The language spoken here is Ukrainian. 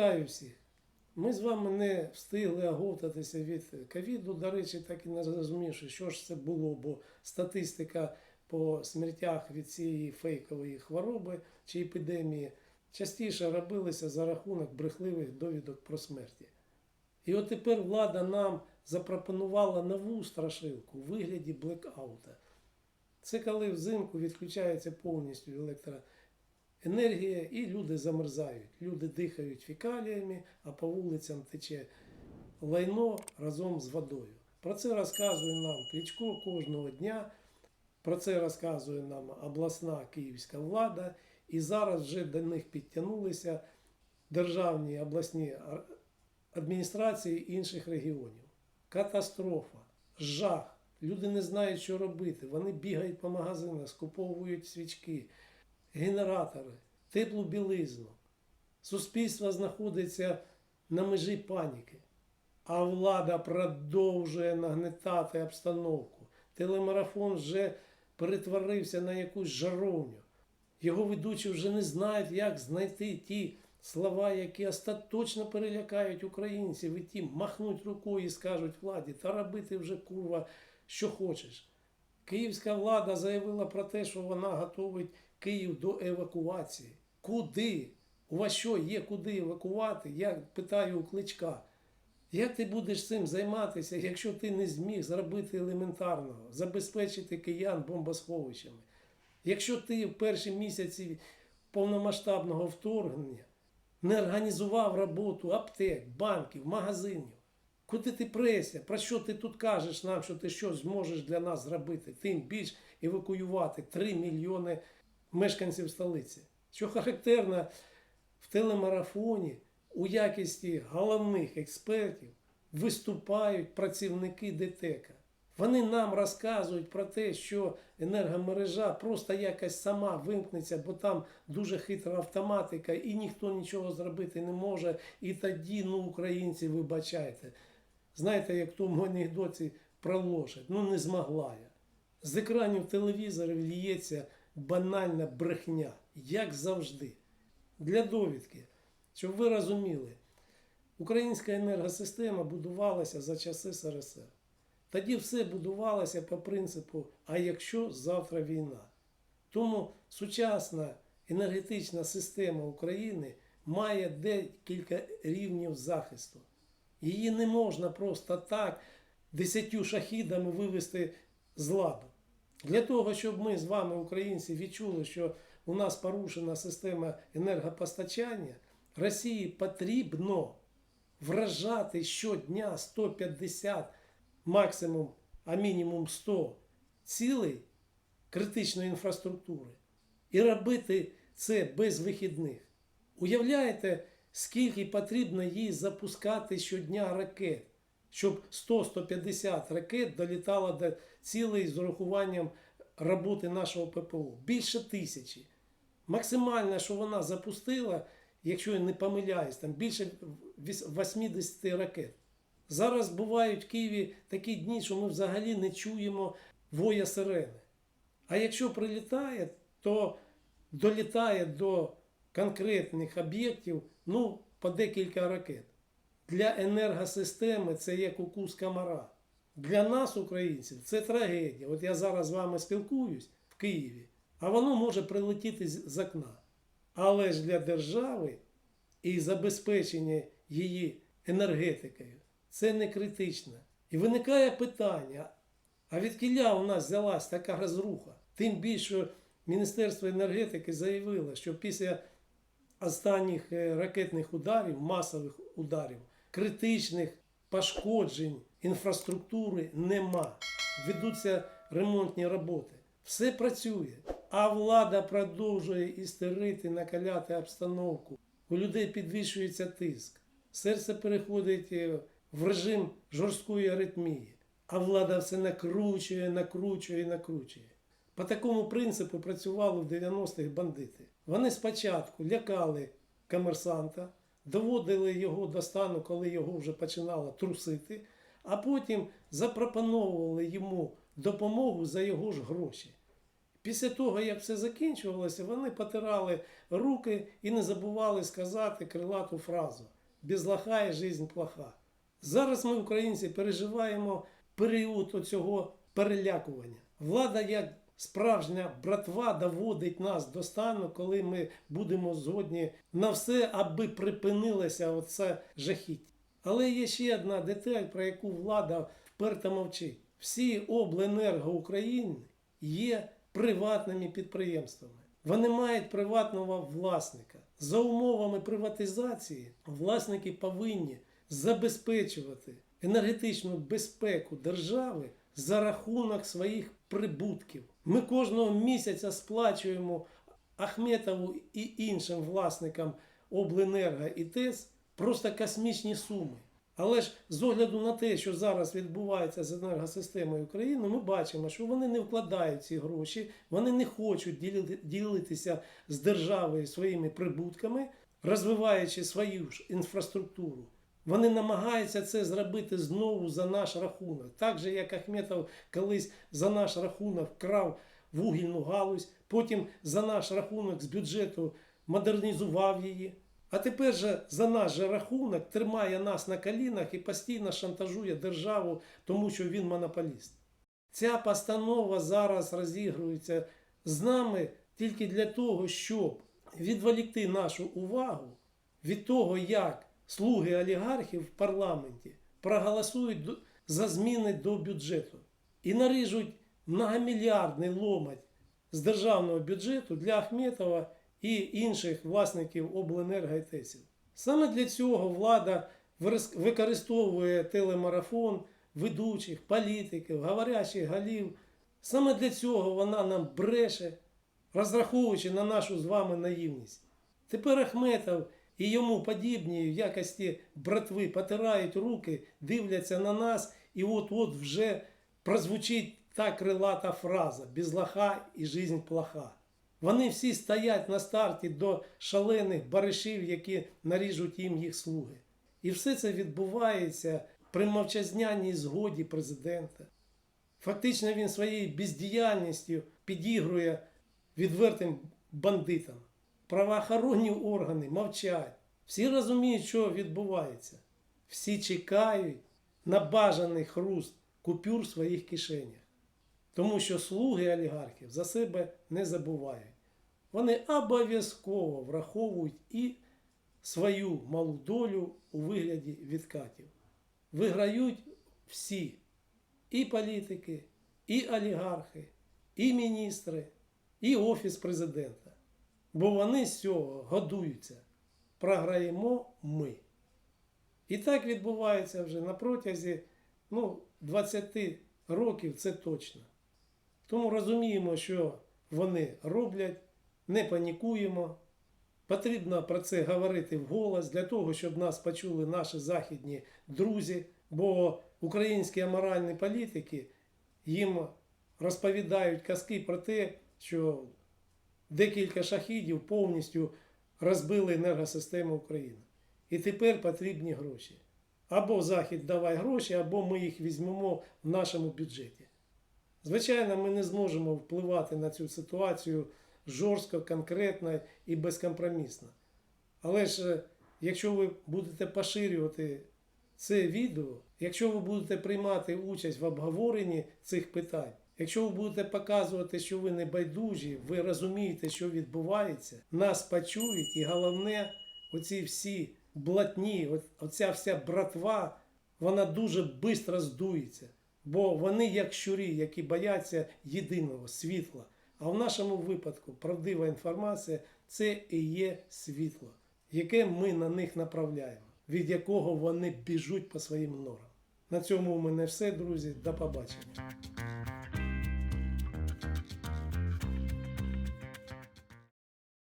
Вітаю всіх! Ми з вами не встигли оговтатися від ковіду. До речі, так і не зрозумівши, що ж це було, бо статистика по смертях від цієї фейкової хвороби чи епідемії частіше робилася за рахунок брехливих довідок про смерті. І от тепер влада нам запропонувала нову страшилку у вигляді блекаута. Це коли взимку відключається повністю електроенергія і люди замерзають. Люди дихають фекаліями, а по вулицям тече лайно разом з водою. Про це розказує нам Кличко кожного дня. Про це розказує нам обласна київська влада. І зараз вже до них підтягнулися державні обласні адміністрації інших регіонів. Катастрофа, жах. Люди не знають, що робити. Вони бігають по магазинах, скуповують свічки, генератори, теплу білизну. Суспільство знаходиться на межі паніки. А влада продовжує нагнетати обстановку. Телемарафон вже перетворився на якусь жаровню. Його ведучі вже не знають, як знайти ті слова, які остаточно перелякають українців, і ті махнуть рукою і скажуть владі, та робити вже курва, що хочеш. Київська влада заявила про те, що вона готовить Київ до евакуації. Куди? У вас що, є куди евакувати? Я питаю у кличка. Як ти будеш цим займатися, якщо ти не зміг зробити елементарного, забезпечити киян бомбосховищами? Якщо ти в перші місяці повномасштабного вторгнення не організував роботу аптек, банків, магазинів, куди ти преся? Про що ти тут кажеш нам, що ти щось зможеш для нас зробити? Тим більш евакуювати 3 мільйони мешканців столиці. Що характерно в телемарафоні у якості головних експертів виступають працівники ДТЕКа. Вони нам розказують про те, що енергомережа просто якось сама вимкнеться, бо там дуже хитра автоматика, і ніхто нічого зробити не може. І тоді, ну, українці, вибачайте. Знаєте, як в тому анекдоті про лошадь, ну не змогла я. З екранів телевізорів ліється банальна брехня, як завжди. Для довідки, щоб ви розуміли, українська енергосистема будувалася за часи СРСР. Тоді все будувалося по принципу, а якщо завтра війна. Тому сучасна енергетична система України має декілька рівнів захисту. Її не можна просто так десятью шахідами вивести з ладу. Для того, щоб ми з вами, українці, відчули, що у нас порушена система енергопостачання, Росії потрібно вражати щодня 150, максимум, а мінімум 100 цілей критичної інфраструктури і робити це без вихідних. Уявляєте, скільки потрібно їй запускати щодня ракет, щоб 100-150 ракет долітало до цілей з урахуванням роботи нашого ППО. Більше тисячі. Максимально, що вона запустила, якщо я не помиляюсь, там більше 80 ракет. Зараз бувають в Києві такі дні, що ми взагалі не чуємо воя сирени. А якщо прилітає, то долітає до конкретних об'єктів ну, по декілька ракет. Для енергосистеми це як укус комара. Для нас, українців, це трагедія. От я зараз з вами спілкуюсь в Києві, а воно може прилетіти з окна. Але ж для держави і забезпечення її енергетикою це не критично. І виникає питання: а від кіля у нас взялась така розруха? Тим більше Міністерство енергетики заявило, що після останніх е, ракетних ударів, масових ударів, критичних пошкоджень інфраструктури нема. Ведуться ремонтні роботи. Все працює. А влада продовжує істерити, накаляти обстановку. У людей підвищується тиск. Серце переходить е, в режим жорсткої аритмії. А влада все накручує, накручує, накручує. По такому принципу працювали в 90-х бандити. Вони спочатку лякали комерсанта, доводили його до стану, коли його вже починало трусити, а потім запропоновували йому допомогу за його ж гроші. Після того, як все закінчувалося, вони потирали руки і не забували сказати крилату фразу без і жизнь плоха. Зараз ми, українці, переживаємо період оцього перелякування. Влада, як справжня братва, доводить нас до стану, коли ми будемо згодні на все, аби припинилося оце жахіття. Але є ще одна деталь, про яку влада вперто мовчить. Всі обленерго України є приватними підприємствами. Вони мають приватного власника. За умовами приватизації власники повинні забезпечувати енергетичну безпеку держави за рахунок своїх прибутків. Ми кожного місяця сплачуємо Ахметову і іншим власникам обленерго і ТЕС просто космічні суми. Але ж з огляду на те, що зараз відбувається з енергосистемою України, ми бачимо, що вони не вкладають ці гроші, вони не хочуть ділитися з державою своїми прибутками, розвиваючи свою ж інфраструктуру. Вони намагаються це зробити знову за наш рахунок. Так же, як Ахметов колись за наш рахунок крав вугільну галузь, потім за наш рахунок з бюджету модернізував її. А тепер же за наш же рахунок тримає нас на колінах і постійно шантажує державу, тому що він монополіст. Ця постанова зараз розігрується з нами тільки для того, щоб відволікти нашу увагу від того, як слуги олігархів в парламенті проголосують за зміни до бюджету і наріжуть многомільярдний ломать з державного бюджету для Ахметова і інших власників обленерго і ТЕСів. Саме для цього влада використовує телемарафон ведучих, політиків, говорящих голів. Саме для цього вона нам бреше, розраховуючи на нашу з вами наївність. Тепер Ахметов і йому подібні в якості братви потирають руки, дивляться на нас, і от-от вже прозвучить та крилата фраза без лоха і жизнь плоха. Вони всі стоять на старті до шалених баришів, які наріжуть їм їх слуги. І все це відбувається при мовчазняній згоді президента. Фактично він своєю бездіяльністю підігрує відвертим бандитам. Правоохоронні органи мовчать. Всі розуміють, що відбувається. Всі чекають на бажаний хруст купюр в своїх кишенях. Тому що слуги олігархів за себе не забувають. Вони обов'язково враховують і свою малу долю у вигляді відкатів. Виграють всі і політики, і олігархи, і міністри, і офіс президента. Бо вони з цього годуються. Програємо ми. І так відбувається вже на протязі ну, 20 років, це точно. Тому розуміємо, що вони роблять, не панікуємо. Потрібно про це говорити вголос для того, щоб нас почули наші західні друзі, бо українські аморальні політики їм розповідають казки про те, що декілька шахідів повністю розбили енергосистему України. І тепер потрібні гроші. Або Захід давай гроші, або ми їх візьмемо в нашому бюджеті. Звичайно, ми не зможемо впливати на цю ситуацію жорстко, конкретно і безкомпромісно. Але ж е, якщо ви будете поширювати це відео, якщо ви будете приймати участь в обговоренні цих питань, якщо ви будете показувати, що ви не байдужі, ви розумієте, що відбувається, нас почують, і головне, оці всі блатні, оця вся братва, вона дуже швидко здується. Бо вони як щурі, які бояться єдиного світла. А в нашому випадку правдива інформація це і є світло, яке ми на них направляємо, від якого вони біжуть по своїм норам. На цьому у мене все, друзі. До побачення.